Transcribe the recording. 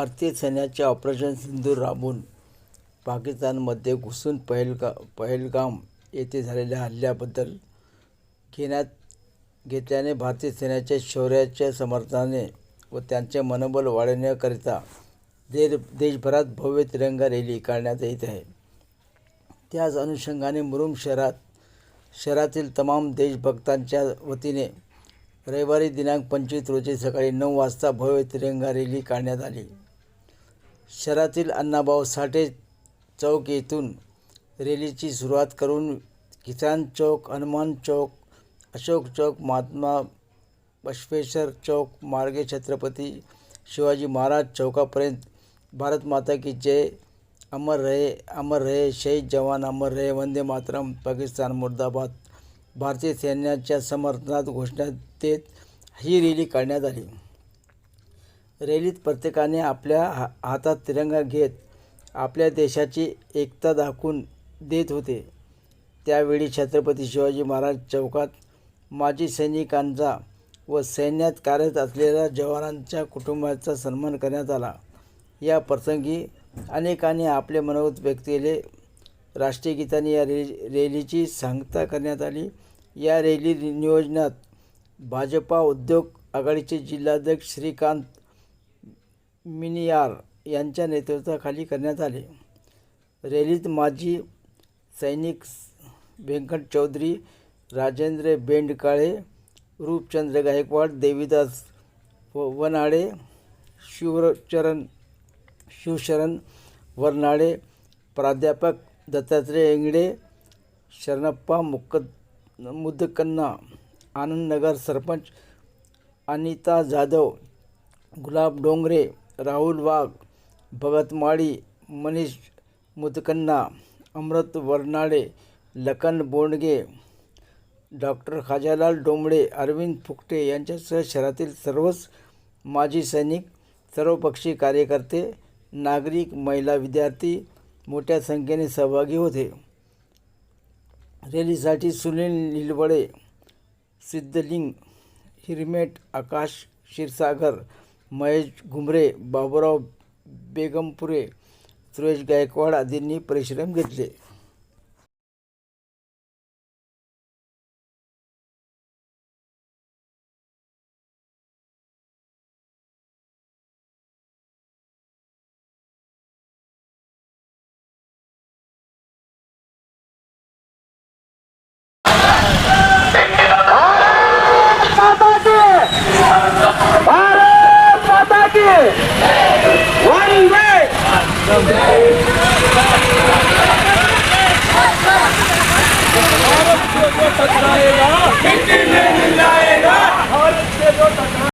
भारतीय सैन्याचे ऑपरेशन सिंधूर राबवून पाकिस्तानमध्ये घुसून पहलगा पहलगाम येथे झालेल्या हल्ल्याबद्दल घेण्यात घेतल्याने भारतीय सैन्याच्या शौर्याच्या समर्थनाने व त्यांचे मनोबल वाढवण्याकरिता देश देशभरात भव्य तिरंगा रॅली काढण्यात येत आहे. त्याच अनुषंगाने मुरुम शहरात शहरातील तमाम देशभक्तांच्या वतीने रविवारी दिनांक पंचवीस रोजी सकाळी नऊ वाजता भव्य तिरंगा रॅली काढण्यात आली. शहरातील अण्णाभाऊ साठे चौक येथून रॅलीची सुरुवात करून किसान चौक हनुमान चौक अशोक चौक महात्मा बसवेश्वर चौक मार्गे छत्रपती शिवाजी महाराज चौकापर्यंत भारत माता की जय. अमर रहे अमर रहे शहीद जवान अमर रहे वंदे मातरम पाकिस्तान मुर्दाबाद. भारतीय सैन्याच्या समर्थनात घोषणा देत ही रॅली काढण्यात आली. रॅलीत प्रत्येकाने आपल्या हा हातात तिरंगा घेत आपल्या देशाची एकता दाखवून देत होते. त्यावेळी छत्रपती शिवाजी महाराज चौकात माजी सैनिकांचा व सैन्यात कार्यरत असलेल्या जवानांच्या कुटुंबाचा सन्मान करण्यात आला. या प्रसंगी अनेकांनी आपले मनोगत व्यक्त केले. राष्ट्रीय गीताने या रे रॅलीची सांगता करण्यात आली. या रॅली नियोजनात भाजपा उद्योग आघाडीचे जिल्हाध्यक्ष श्रीकांत मिनियार यांच्या नेतृत्वाखाली करण्यात आले. रॅलीत माजी सैनिक व्यंकट चौधरी राजेंद्र बेंडकाळे रूपचंद्र गायकवाड देवीदास व वनाडे शिवचरण शिवशरण वरनाळे प्राध्यापक दत्तात्रय इंगडे शरणप्पा मुक्क मुदकन्ना आनंदनगर सरपंच अनिता जाधव गुलाब डोंगरे राहुल वाघ भगत माळी मनीष मुदकन्ना अमृत वरनाळे लखन बोंडगे डॉक्टर खाजालाल डोंबळे अरविंद फुकटे यांच्यासह शहरातील सर्वच माजी सैनिक सर्वपक्षीय कार्यकर्ते नागरिक महिला विद्यार्थी मोठ्या संख्येने सहभागी होते. रॅलीसाठी सुनील निलवडे सिद्धलिंग हिरमेट आकाश क्षीरसागर महेश घुमरे बाबुराव बेगमपुरे सुरेश गायकवाड आदींनी परिश्रम घेतले. माता की वंदे